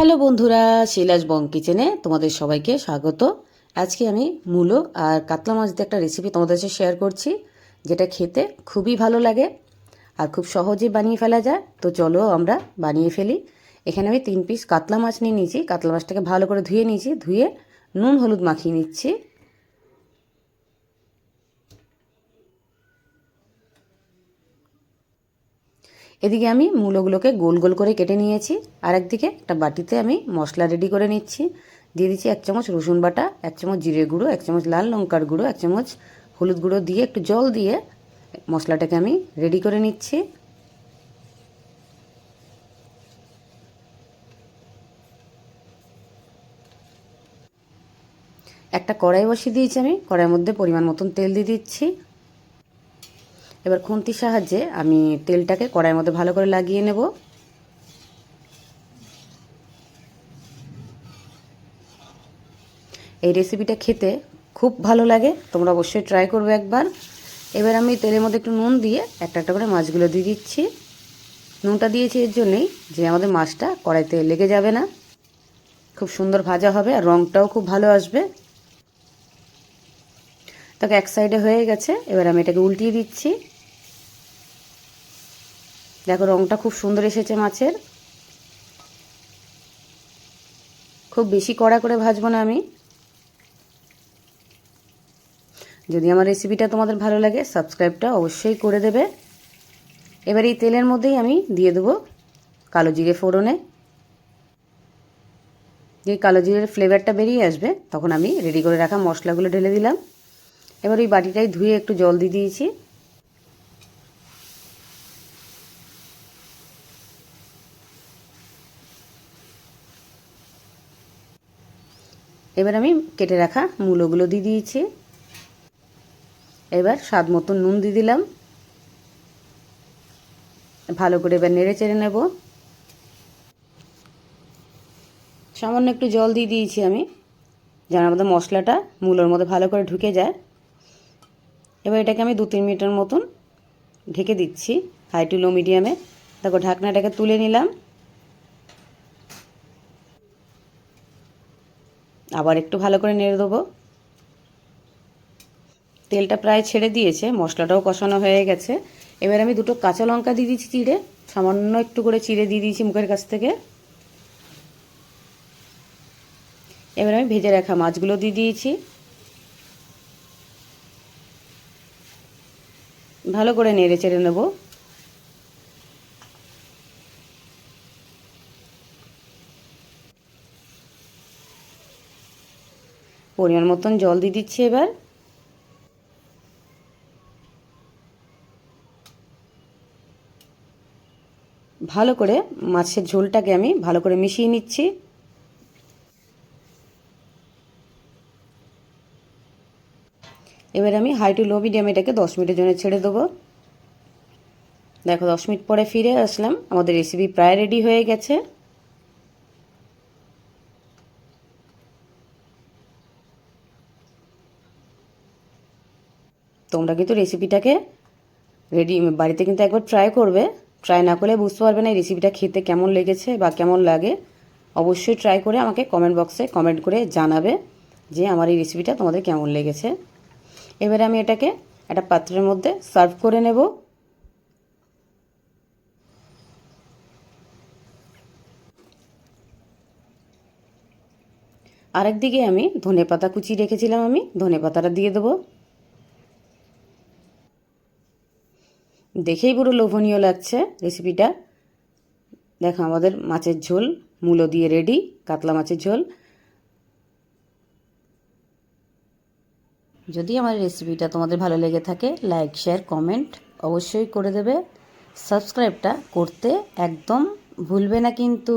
Hello বন্ধুরা শিলাস বং কিচেনে তোমাদের সবাইকে স্বাগত। আজকে আমি মূলো আর কাতলা মাছ দিয়ে একটা রেসিপি তোমাদের সাথে শেয়ার করছি, যেটা খেতে খুবই ভালো লাগে আর খুব সহজে বানিয়ে ফেলা যায়। তো চলো আমরা বানিয়ে ফেলি। এখানে আমি তিন পিস কাতলা মাছ নিয়ে নিয়েছি। কাতলা মাছটাকে ভালো করে ধুয়ে নিয়েছি। ধুয়ে নুন, হলুদ মাখিয়ে নিচ্ছি। এদিকে আমি মূলোগুলোকে গোল গোল করে কেটে নিয়েছি, আর একদিকে একটা বাটিতে আমি মশলা রেডি করে নিচ্ছি। দিয়ে দিচ্ছি এক চামচ রসুন বাটা, এক চামচ জিরে গুঁড়ো, এক চামচ লাল লঙ্কার গুঁড়ো, এক চামচ হলুদ গুঁড়ো দিয়ে একটু জল দিয়ে মশলাটাকে আমি রেডি করে নিচ্ছি। একটা কড়াই বসিয়ে দিয়েছি আমি, কড়াইয়ের মধ্যে পরিমাণ মতন তেল দিয়ে দিচ্ছি। এবার খুন্তির সাহায্যে আমি তেলটাকে কড়াইয়ের মধ্যে ভালো করে লাগিয়ে নেব। এই রেসিপিটা খেতে খুব ভালো লাগে, তোমরা অবশ্যই ট্রাই করবে একবার। এবার আমি তেলের মধ্যে একটু নুন দিয়ে একটা একটা করে মাছগুলো দিয়ে দিচ্ছি। নুনটা দিয়েছি এর জন্যেই যে আমাদের মাছটা কড়াইতে লেগে যাবে না। খুব সুন্দর ভাজা হবে আর রঙটাও খুব ভালো আসবে। তাকে এক সাইডে হয়ে গেছে, এবার আমি এটাকে উল্টিয়ে দিচ্ছি। দেখো রঙটা খুব সুন্দর এসেছে মাছের। খুব বেশি কড়া করে ভাজবো না আমি। যদি আমার রেসিপিটা তোমাদের ভালো লাগে সাবস্ক্রাইবটা অবশ্যই করে দেবে। এবার এই তেলের মধ্যেই আমি দিয়ে দেবো কালো জিরে ফোড়নে। যে কালো জিরের ফ্লেভারটা বেরিয়ে আসবে, তখন আমি রেডি করে রাখা মশলাগুলো ঢেলে দিলাম। এবার ওই বাটিটাই ধুয়ে একটু জল দিয়ে দিয়েছি। এবার আমি কেটে রাখা মূলোগুলো দিয়ে দিয়েছি। এবার স্বাদ মতন নুন দিয়ে দিলাম। ভালো করে এবার নেড়ে চেড়ে নেব। সামান্য একটু জল দিয়ে দিয়েছি আমি, যেন আমাদের মশলাটা মূলোর মধ্যে ভালো করে ঢুকে যায়। এবার এটাকে আমি দু তিন মিনিটের মতন ঢেকে দিচ্ছি, হাই টু লো মিডিয়ামে। দেখো, ঢাকনাটাকে তুলে নিলাম। আবার একটু ভালো করে নেড়ে দেবো। তেলটা প্রায় ছেড়ে দিয়েছে, মশলাটাও কষানো হয়ে গেছে। এবার আমি দুটো কাঁচা লঙ্কা দিয়ে দিচ্ছি চিড়ে, সামান্য একটু করে চিড়ে দিয়ে দিয়েছি মুখের কাছ থেকে। এবার আমি ভেজে রাখা মাছগুলো দিয়ে দিয়েছি। ভালো করে নেড়ে চেড়ে নেব। পরিমাণ মতন জল দিয়ে দিচ্ছি এবার। ভালো করে মাছের ঝোলটাকে আমি ভালো করে মিশিয়ে নিচ্ছি। এবার আমি হাই টু লো মিডিয়াম এটাকে দশ মিনিটের জন্য ছেড়ে দেবো। দেখো দশ মিনিট পরে ফিরে আসলাম। আমাদের রেসিপি প্রায় রেডি হয়ে গেছে। তোমরা কিন্তু রেসিপিটাকে রেডি বাড়িতে কিন্তু একবার ট্রাই করবে। ট্রাই না করলে বুঝতে পারবে না এই রেসিপিটা খেতে কেমন লেগেছে বা কেমন লাগে। অবশ্যই ট্রাই করে আমাকে কমেন্ট বক্সে কমেন্ট করে জানাবে যে আমার এই রেসিপিটা তোমাদের কেমন লেগেছে। এবারে আমি এটাকে একটা পাত্রের মধ্যে সার্ভ করে নেব। আরেকদিকে আমি ধনে পাতা কুচি রেখেছিলাম আমি ধনে পাতাটা দিয়ে দেবো। দেখেই পুরো লোভনীয় লাগছে রেসিপিটা দেখো, আমাদের মাছের ঝোল, মূলো দিয়ে রেডি কাতলা মাছের ঝোল। যদি আমার রেসিপিটা তোমাদের ভালো লেগে থাকে লাইক শেয়ার কমেন্ট অবশ্যই করে দেবে। সাবস্ক্রাইবটা করতে একদম ভুলবে না কিন্তু।